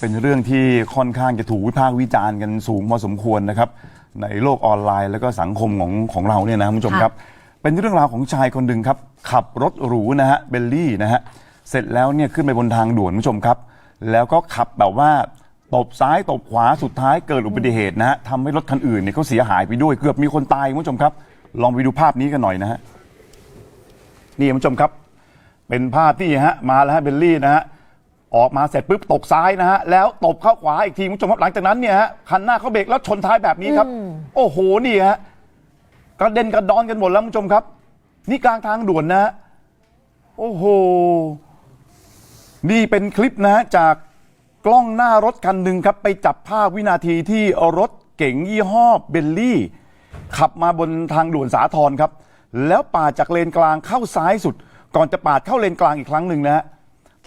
เป็นเรื่องที่ค่อนข้างจะถูกวิพากษ์วิจารณ์กันสูงพอสมควรนะครับ ในโลกออนไลน์แล้วก็สังคมของของเราเนี่ยนะคุณผู้ชมครับ เป็นเรื่องราวของชายคนหนึ่งครับขับรถหรูนะฮะเบลลี่นะฮะเสร็จแล้วเนี่ยขึ้นไปบนทางด่วนคุณผู้ชมครับ แล้วก็ขับแบบว่าตบซ้ายตบขวาสุดท้ายเกิดอุบัติเหตุนะฮะทำให้รถคันอื่นเนี่ยเขาเสียหายไปด้วยเกือบมีคนตายคุณผู้ชมครับ ลองไปดูภาพนี้กันหน่อยนะฮะนี่คุณผู้ชมครับ เป็นภาพที่ฮะมาแล้วฮะเบลลี่นะฮะ ออกมาเสร็จปุ๊บตกซ้ายนะฮะแล้วตบเข้าขวาอีกทีคุณผู้ชมครับหลังจากนั้นเนี่ยฮะคันหน้าเขาเบรกแล้วชนท้ายแบบนี้ครับ โอ้โหนี่ฮะกระเด็นกระดอนกันหมดแล้วคุณผู้ชมครับ นี่กลางทางด่วนนะฮะโอ้โหนี่เป็นคลิปนะฮะจากกล้องหน้ารถคันหนึ่งครับ ไปจับภาพวินาทีที่รถเก๋งยี่ห้อเบลลี่ ขับมาบนทางด่วนสาทรครับ แล้วปาดจากเลนกลางเข้าซ้ายสุด ก่อนจะปาดเข้าเลนกลางอีกครั้งหนึ่งนะฮะ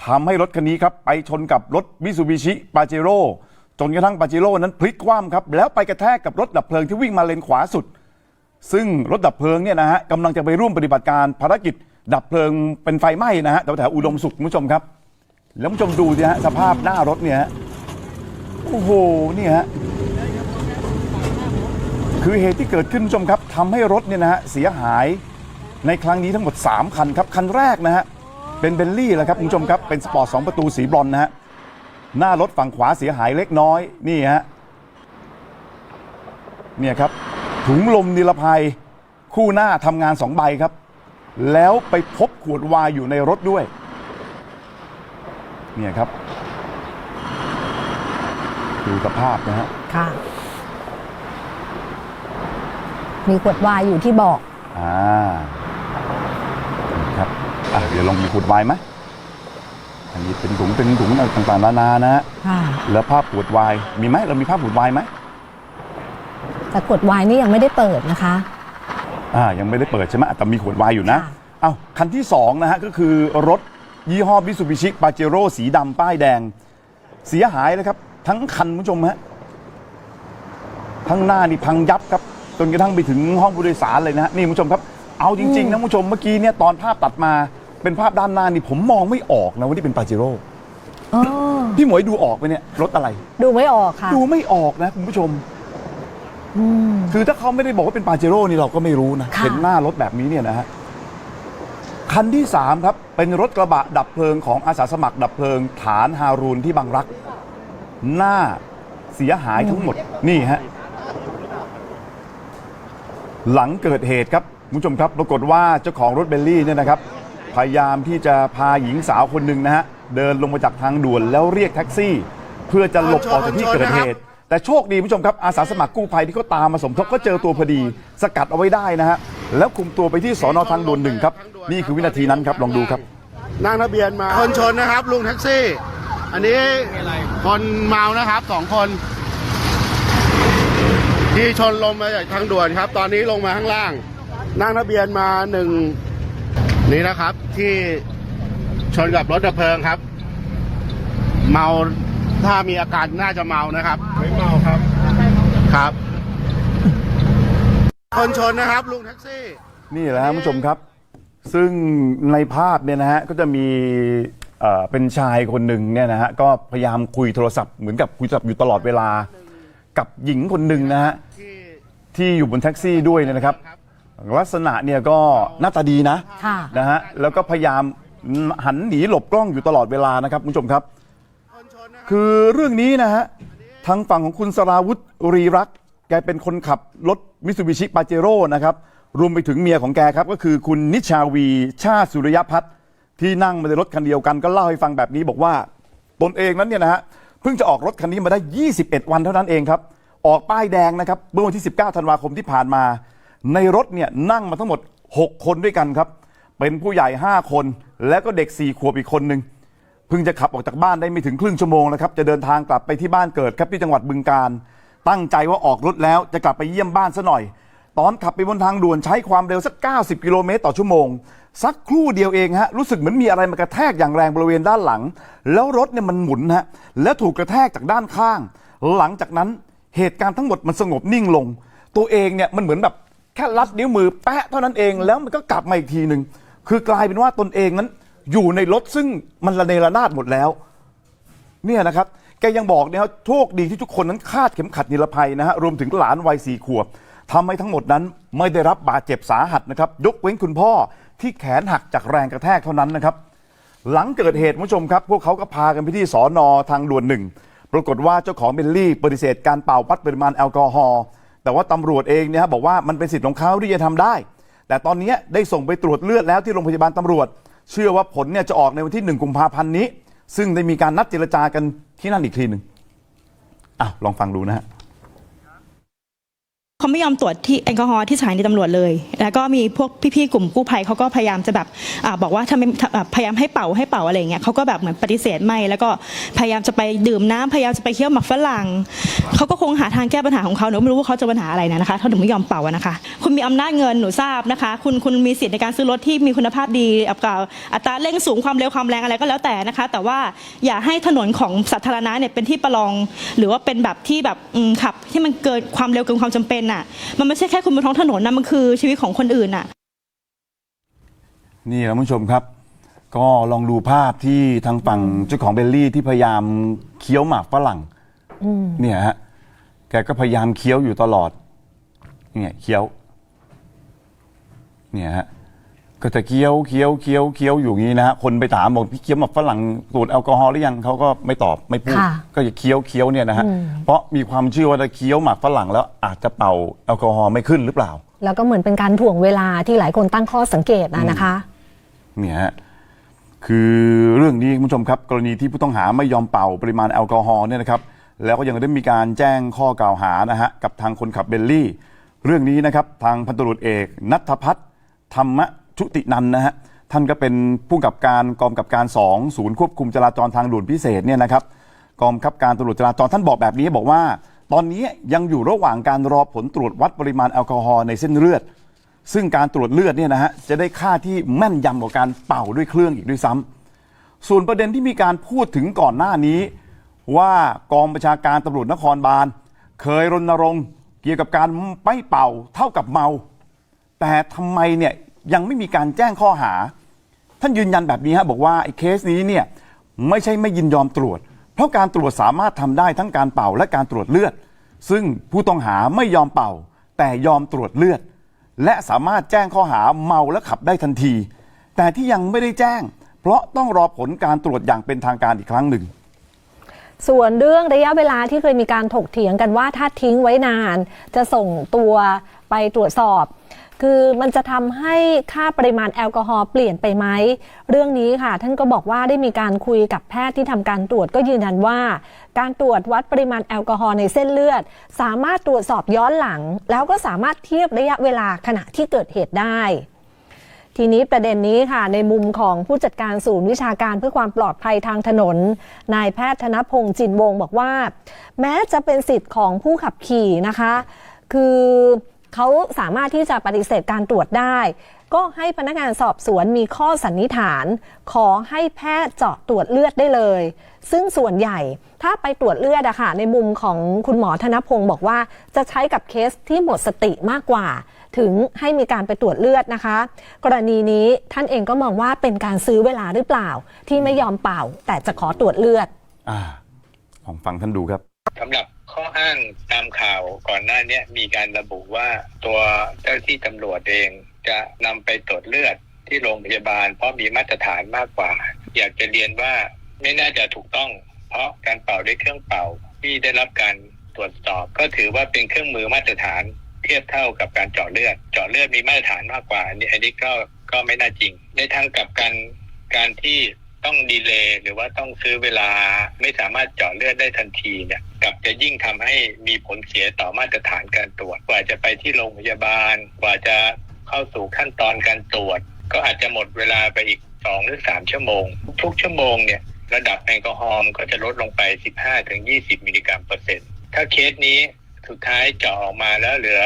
ทำให้รถคันนี้ครับไปชนกับรถมิซูบิชิปาเจโร่จนกระทั่งปาเจโร่นั้นพลิกคว่ำครับ แล้วไปกระแทกกับรถดับเพลิงที่วิ่งมาเลนขวาสุด ซึ่งรถดับเพลิงเนี่ยนะฮะกำลังจะไปร่วมปฏิบัติการภารกิจ ดับเพลิงเป็นไฟไหม้นะฮะแถวแถวอุดมสุขคุณผู้ชมครับ แล้วคุณผู้ชมดูสิฮะสภาพหน้ารถเนี่ยฮะโอ้โหนี่ฮะคือเหตุที่เกิดขึ้นคุณผู้ชมครับทำให้รถเนี่ยนะฮะเสียหายในครั้งนี้ทั้งหมด 3 คันครับ คันแรกนะฮะ เป็นเบนลี่แหละครับคุณผู้ชมครับเป็นสปอร์ตสองประตูสีบรอนซ์นะฮะหน้ารถฝั่งขวาเสียหายเล็กน้อยนี่ฮะเนี่ยครับถุงลมนิรภัยคู่หน้าทำงานสองใบครับ แล้วไปพบขวดวายอยู่ในรถด้วยเนี่ยครับดูสภาพนะฮะค่ะ มีขวดวายอยู่ที่เบอกอ่านี่ครับอะ เดี๋ยวลองมีขวดวายไหมอันนี้เป็นถุงเป็นถุงต่างๆนานานะฮะค่ะแล้วภาพขวดวายมีไหมเรามีภาพขวดวายไหมแต่ขวดวายนี่ยังไม่ได้เปิดนะคะ อ่ายังไม่ได้เปิดใช่ไหมแต่มีขวดวายอยู่นะค่ะ เอ้าคันที่สองนะฮะก็คือรถยี่ห้อมิ t ูบิชิปาเจโร่สีดำป้ายแดง เสียหายเลยครับ ทั้งคันคุณผู้ชมฮะทั้งหน้านี่พังยับครับจนกระทั่งไปถึงห้องผู้โดยสารเลยนะฮะนี่คุณผู้ชมครับ เอาจริงๆนะคุณผู้ชมเมื่อกี้เนี่ยตอนภาพตัดมา เป็นภาพด้านหน้านี่ผมมองไม่ออกนะว่านี่เป็นปาเจโร่อ๋อพี่หมวยดูออกไหมเนี่ยรถอะไร ดูไม่ออกค่ะ ดูไม่ออกนะคุณผู้ชม อืม คือถ้าเขาไม่ได้บอกว่าเป็นปาเจโร่นี่เราก็ไม่รู้นะค่ะ เห็นหน้ารถแบบนี้เนี่ยนะฮะคันที่สามครับ เป็นรถกระบะดับเพลิงของอาสาสมัครดับเพลิง ฐานฮารูนที่บางรัก หน้าเสียหายทั้งหมดนี่ฮะ หลังเกิดเหตุครับคุณผู้ชมครับ ปรากฏว่าเจ้าของรถเบลลี่เนี่ยนะครับ พยายามที่จะพาหญิงสาวคนหนึ่งนะฮะเดินลงมาจากทางด่วนแล้วเรียกแท็กซี่ เพื่อจะหลบออกจากที่เกิดเหตุ แต่โชคดีคุณผู้ชมครับอาสาสมัครกู้ภัยที่เขาตามมาสมทบก็เจอตัวพอดี สกัดเอาไว้ได้นะฮะแล้วคุมตัวไปที่สอนอทางด่วนหนึ่งครับนี่คือวินาทีนั้นครับลองดูครับนั่งทะเบียนมาคนชนนะครับลุงแท็กซี่ อันนี้คนเมานะครับสองคน ที่ชนลงมาจากทางด่วนครับ ตอนนี้ลงมาข้างล่าง นั่งทะเบียนมาหนึ่ง นี่นะครับที่ชนกับรถดับเพลิงครับ เมาถ้ามีอาการน่าจะเมานะครับ ไม่เมาครับ ครับ คนชนนะครับ ลุงแท็กซี่ นี่แหละครับคุณผู้ชมครับ ซึ่งในภาพเนี่ยนะฮะก็จะมีเอ่อเป็นชายคนหนึ่งเนี่ยนะฮะก็พยายามคุยโทรศัพท์เหมือนกับคุยโทรศัพท์อยู่ตลอดเวลา กับหญิงคนหนึ่งนะฮะที่ที่อยู่บนแท็กซี่ด้วยเนี่ยนะครับ ลักษณะเนี่ยก็หน้าตาดีนะค่ะ นะฮะแล้วก็พยายามหันหนีหลบกล้องอยู่ตลอดเวลานะครับคุณผู้ชมครับคนชนนะครับคือเรื่องนี้นะฮะทางฝั่งของคุณสราวุธรีรักษ์แกเป็นคนขับรถมิ t ูบิชิปาเจโร่นะครับรวมไปถึงเมียของแกครับ ก็คือคุณนิชาวีชาติสุริยพัฒน์ที่นั่งมาในรถคันเดียวกันก็เล่าให้ฟังแบบนี้บอกว่า ตนเองนั้นเนี่ยนะฮะเพิ่งจะออกรถคันนี้มาได้ 21 วันเท่านั้นเองครับ ออกป้ายแดงนะครับเมื่อวันที่ 19 ธันวาคมที่ผ่านมา ในรถเนี่ยนั่งมาทั้งหมด 6 คนด้วยกันครับ เป็นผู้ใหญ่ 5 คน แล้วก็เด็ก 4 ขวบอีกคนหนึ่งเพิ่งจะขับออกจากบ้านได้ไม่ถึงครึ่งชั่วโมงแล้วครับจะเดินทางกลับไปที่บ้านเกิดครับที่จังหวัดบึงการ ตั้งใจว่าออกรถแล้วจะกลับไปเยี่ยมบ้านซะหน่อย ตอนขับไปบนทางด่วนใช้ความเร็วสัก 90 กิโลเมตรต่อชั่วโมง สักครู่เดียวเองฮะรู้สึกเหมือนมีอะไรมากระแทกอย่างแรงบริเวณด้านหลัง แล้วรถเนี่ยมันหมุนฮะแล้วถูกกระแทกจากด้านข้าง หลังจากนั้นเหตุการณ์ทั้งหมดมันสงบนิ่งลง ตัวเองเนี่ยมันเหมือนแบบ ค่ลัดนิ้วมือแปะเท่านั้นเองแล้วมันก็กลับมาอีกทีหนึ่งคือกลายเป็นว่าตนเองนั้น อยู่ในรถซึ่งมันระเนระนาดหมดแล้ว เนี่ยนะครับ แกยังบอกนะครับโชคดีที่ทุกคนนั้นคาดเข็มขัดนิรภัยนะฮะรวมถึงหลานวัยสี่ขวบทำให้ทั้งหมดนั้นไม่ได้รับบาดเจ็บสาหัสนะครับ ยกเว้นคุณพ่อที่แขนหักจากแรงกระแทกเท่านั้นนะครับ หลังเกิดเหตุคุณผู้ชมครับ พวกเขาก็พากันไปที่สอนอทางด่วนหนึ่งปรากฏว่าเจ้าของเบลลี่ปฏิเสธการเป่าวัดปริมาณแอลกอฮอล์ แต่ว่าตำรวจเองเนี่ยบอกว่ามันเป็นสิทธิ์ของเขาที่จะทำได้ แต่ตอนนี้ได้ส่งไปตรวจเลือดแล้วที่โรงพยาบาลตำรวจ เชื่อว่าผลเนี่ยจะออกในวันที่1กุมภาพันธ์นี้ ซึ่งได้มีการนัดเจรจากันที่นั่นอีกทีหนึ่งอ้าวลองฟังดูนะฮะ เขาไม่ยอมตรวจที่แอลกอฮอล์ที่สถานีตำรวจเลย แล้วก็มีพวกพี่ๆกลุ่มกู้ภัยเขาก็พยายามจะแบบอบอกว่าทำไม่พยายามให้เป่าให้เป่าอะไรเงี้ยเขาก็แบบเหมือนปฏิเสธไม่ แล้วก็พยายามจะไปดื่มน้ำพยายามจะไปเคี้ยวหมักฝรั่งเขาก็คงหาทางแก้ปัญหาของเขาหนูไม่รู้ว่าเขาจะปัญหาอะไรนะคะเขาถึงไม่ยอมเป่านะคะ คุณมีอำนาจเงินหนูทราบนะคะ คุณคุณมีสิทธิ์ในการซื้อรถที่มีคุณภาพดีอัตราอัตราเร่งสูงความเร็วความแรงอะไรก็แล้วแต่นะคะ แต่ว่าอย่าให้ถนนของสาธารณะเนี่ยเป็นที่ประลอง หรือว่าเป็นแบบที่แบบขับที่มันเกินความเร็วเกินความจำเป็นน่ะ มันไม่ใช่แค่คุณบนท้องถนนนะมันคือชีวิตของคนอื่นน่ะ นี่นะคุณผู้ชมครับ ก็ลองดูภาพที่ทางฝั่งเจ้าของเบลลี่ที่พยายามเคี้ยวหมากฝรั่งเนี่ยฮะแกก็พยายามเคี้ยวอยู่ตลอดเนี่ยเคี้ยว เนี่ยฮะ ก็จะเคี้ยวเคี้ยวเคี้ยวเคี้ยวอยู่อย่างนี้นะฮะคนไปถามบอกพี่เคี้ยวหมากฝรั่งตรวจแอลกอฮอล์หรือยังเขาก็ไม่ตอบไม่พูด ค่ะก็จะเคี้ยวเคี้ยวเนี่ยนะฮะเพราะมีความเชื่อว่าถ้าเคี้ยวหมากฝรั่งแล้วอาจจะเป่าแอลกอฮอล์ไม่ขึ้นหรือเปล่า แล้วก็เหมือนเป็นการถ่วงเวลาที่หลายคนตั้งข้อสังเกตนะนะคะ เนี่ยฮะคือเรื่องนี้คุณผู้ชมครับ กรณีที่ผู้ต้องหาไม่ยอมเป่าปริมาณแอลกอฮอล์เนี่ยนะครับ แล้วก็ยังได้มีการแจ้งข้อกล่าวหานะฮะกับทางคนขับเบลลี่ เรื่องนี้นะครับ ทางพันตำรวจเอกนัทพัฒน์ธรรม ชุตินันนะฮะท่านก็เป็นผู้กำกับการกองกำกับการ2ศูนย์ควบคุมจราจรทางด่วนพิเศษเนี่ยนะครับกองคับการตำรวจจราจรท่านบอกแบบนี้บอกว่า ตอนนี้ยังอยู่ระหว่างการรอผลตรวจวัดปริมาณแอลกอฮอล์ในเส้นเลือด ซึ่งการตรวจเลือดเนี่ยนะฮะจะได้ค่าที่แม่นยำกว่าการเป่าด้วยเครื่องอีกด้วยซ้ำส่วนประเด็นที่มีการพูดถึงก่อนหน้านี้ ว่ากองประชาการตำรวจนครบาล เคยรณรงค์เกี่ยวกับการไม่เป่าเท่ากับเมา แต่ทำไมเนี่ย ยังไม่มีการแจ้งข้อหา ท่านยืนยันแบบนี้ฮะบอกว่าไอ้เคสนี้เนี่ยไม่ใช่ไม่ยินยอมตรวจ เพราะการตรวจสามารถทำได้ทั้งการเป่าและการตรวจเลือด ซึ่งผู้ต้องหาไม่ยอมเป่า แต่ยอมตรวจเลือด และสามารถแจ้งข้อหาเมาและขับได้ทันที แต่ที่ยังไม่ได้แจ้ง เพราะต้องรอผลการตรวจอย่างเป็นทางการอีกครั้งหนึ่งส่วนเรื่องระยะเวลาที่เคยมีการถกเถียงกันว่าถ้าทิ้งไว้นาน จะส่งตัวไปตรวจสอบ คือมันจะทำให้ค่าปริมาณแอลกอฮอล์เปลี่ยนไปไหม เรื่องนี้ค่ะ ท่านก็บอกว่าได้มีการคุยกับแพทย์ที่ทำการตรวจก็ยืนยันว่า การตรวจวัดปริมาณแอลกอฮอล์ในเส้นเลือด สามารถตรวจสอบย้อนหลัง แล้วก็สามารถเทียบระยะเวลาขณะที่เกิดเหตุได้ทีนี้ประเด็นนี้ค่ะ ในมุมของผู้จัดการศูนย์วิชาการเพื่อความปลอดภัยทางถนน นายแพทย์ธนพงศ์จินวงศ์บอกว่า แม้จะเป็นสิทธิ์ของผู้ขับขี่นะคะ คือ เขาสามารถที่จะปฏิเสธการตรวจได้ ก็ให้พนักงานสอบสวนมีข้อสันนิษฐาน ขอให้แพทย์เจาะตรวจเลือดได้เลย ซึ่งส่วนใหญ่ถ้าไปตรวจเลือดอะค่ะในมุมของคุณหมอธนพงศ์บอกว่าจะใช้กับเคสที่หมดสติมากกว่า ถึงให้มีการไปตรวจเลือดนะคะ กรณีนี้ท่านเองก็มองว่าเป็นการซื้อเวลาหรือเปล่า ที่ไม่ยอมเป่า แต่จะขอตรวจเลือดอ่าลองฟังท่านดูครับสำหรับ ข้ออ้างตามข่าวก่อนหน้านี้มีการระบุว่าตัวเจ้าหน้าที่ตำรวจเองจะนำไปตรวจเลือดที่โรงพยาบาล เพราะมีมาตรฐานมากกว่า อยากจะเรียนว่าไม่น่าจะถูกต้อง เพราะการเป่าด้วยเครื่องเป่าที่ได้รับการตรวจสอบก็ถือว่าเป็นเครื่องมือมาตรฐานเทียบเท่ากับการเจาะเลือด เจาะเลือดมีมาตรฐานมากกว่าอันนี้อันนี้ก็ก็ไม่น่าจริง ในทางกลับกันการที่ ต้องดีเลย์หรือว่าต้องซื้อเวลาไม่สามารถเจาะเลือดได้ทันทีเนี่ยกลับจะยิ่งทำให้มีผลเสียต่อมาตรฐานการตรวจ กว่าจะไปที่โรงพยาบาล กว่าจะเข้าสู่ขั้นตอนการตรวจ ก็อาจจะหมดเวลาไปอีกสองหรือสามชั่วโมง ทุกชั่วโมงเนี่ยระดับแอลกอฮอล์มก็จะลดลงไป 15ถึง20 มิลลิกรัมเปอร์เซ็นต์ถ้าเคสนี้สุดท้ายเจาะออกมาแล้วเหลือ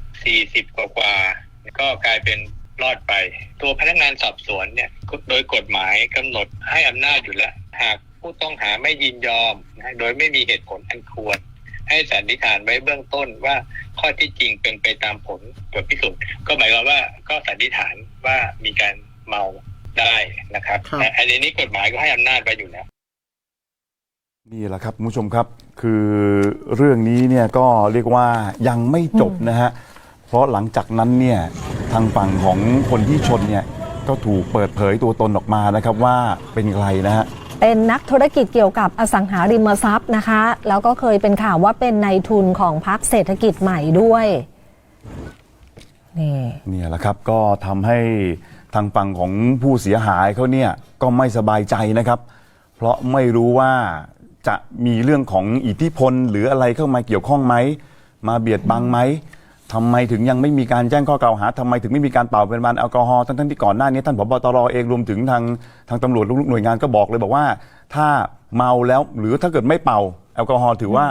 40 กว่ากว่าก็กลายเป็น รอดไป ตัวพนักงานสอบสวนเนี่ยโดยกฎหมายกำหนดให้อำนาจอยู่แล้ว หากผู้ต้องหาไม่ยินยอมนะโดยไม่มีเหตุผลอันควร ให้สันนิษฐานไว้เบื้องต้นว่าข้อที่จริงเป็นไปตามผลตรวจพิสูจน์ก็หมายความว่าก็สันนิษฐานว่ามีการเมาได้นะครับครับแต่อันนี้กฎหมายก็ให้อำนาจไว้อยู่แล้วนี่แหละครับคุณผู้ชมครับคือเรื่องนี้เนี่ยก็เรียกว่ายังไม่จบนะฮะเพราะหลังจากนั้นเนี่ยทางฝั่งของคนที่ชนเนี่ยก็ถูกเปิดเผยตัวตนออกมานะครับว่าเป็นใครนะฮะเป็นนักธุรกิจเกี่ยวกับอสังหาริมทรัพย์นะคะ แล้วก็เคยเป็นข่าวว่าเป็นนายทุนของพรรคเศรษฐกิจใหม่ด้วยนี่เนี่ยแหละครับก็ทำให้ทางฝั่งของผู้เสียหายเขาเนี่ยก็ไม่สบายใจนะครับ เพราะไม่รู้ว่าจะมีเรื่องของอิทธิพลหรืออะไรเข้ามาเกี่ยวข้องไหม มาเบียดบังไหม ทำไมถึงยังไม่มีการแจ้งข้อกล่าวหาทำไมถึงไม่มีการเป่าเป็นมาแอลกอฮอล์ทั้งๆที่ก่อนหน้านี้ท่านผบตรเองรวมถึงทางทางตำรวจทุกๆหน่วยงานก็บอกเลยบอกว่า ถ้าเมาแล้วหรือถ้าเกิดไม่เป่า แอลกอฮอล์ถือว่า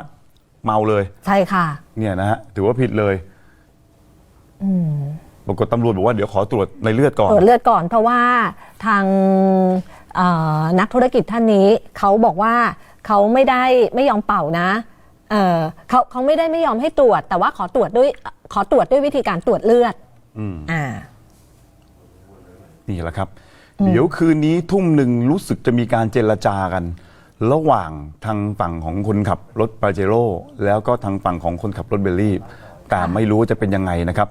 เมาเลย ใช่ค่ะ เนี่ยนะฮะถือว่าผิดเลยปรากฏตำรวจบอกว่าเดี๋ยวขอตรวจในเลือดก่อน ตรวจเลือดก่อนเพราะว่าทางเอ่อนักธุรกิจท่านนี้เขาบอกว่าเขาไม่ได้ไม่ยอมเป่านะ เออเขาเขาไม่ได้ไม่ยอมให้ตรวจ แต่ว่าขอตรวจด้วยขอตรวจด้วยวิธีการตรวจเลือดอืมอ่า นี่แหละครับ เดี๋ยวคืนนี้ทุ่มหนึ่งรู้สึกจะมีการเจรจากัน ระหว่างทางฝั่งของคนขับรถปาเจโร่แล้วก็ทางฝั่งของคนขับรถเบลลี่แต่ไม่รู้ว่าจะเป็นยังไงนะครับ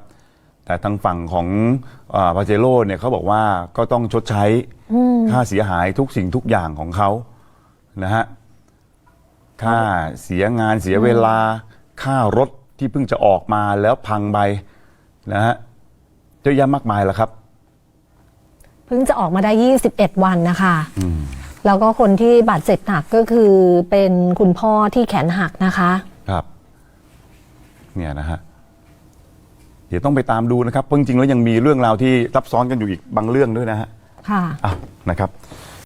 แต่ทางฝั่งของปาเจโร่เนี่ยเขาบอกว่าก็ต้องชดใช้ค่าเสียหายทุกสิ่งทุกอย่างของเขานะฮะ ค่าเสียงานเสียเวลา ค่ารถที่เพิ่งจะออกมาแล้วพังไปนะฮะเยอะแยะมากมายแล้วครับ เพิ่งจะออกมาได้ 21 วันนะคะแล้วก็คนที่บาดเจ็บหนักก็คือเป็นคุณพ่อที่แขนหักนะคะ ครับ เนี่ยนะฮะเดี๋ยวต้องไปตามดูนะครับ เพราะจริงๆแล้วยังมีเรื่องราวที่ซับซ้อนกันอยู่อีกบางเรื่องด้วยนะฮะ ค่ะอ้าวนะครับ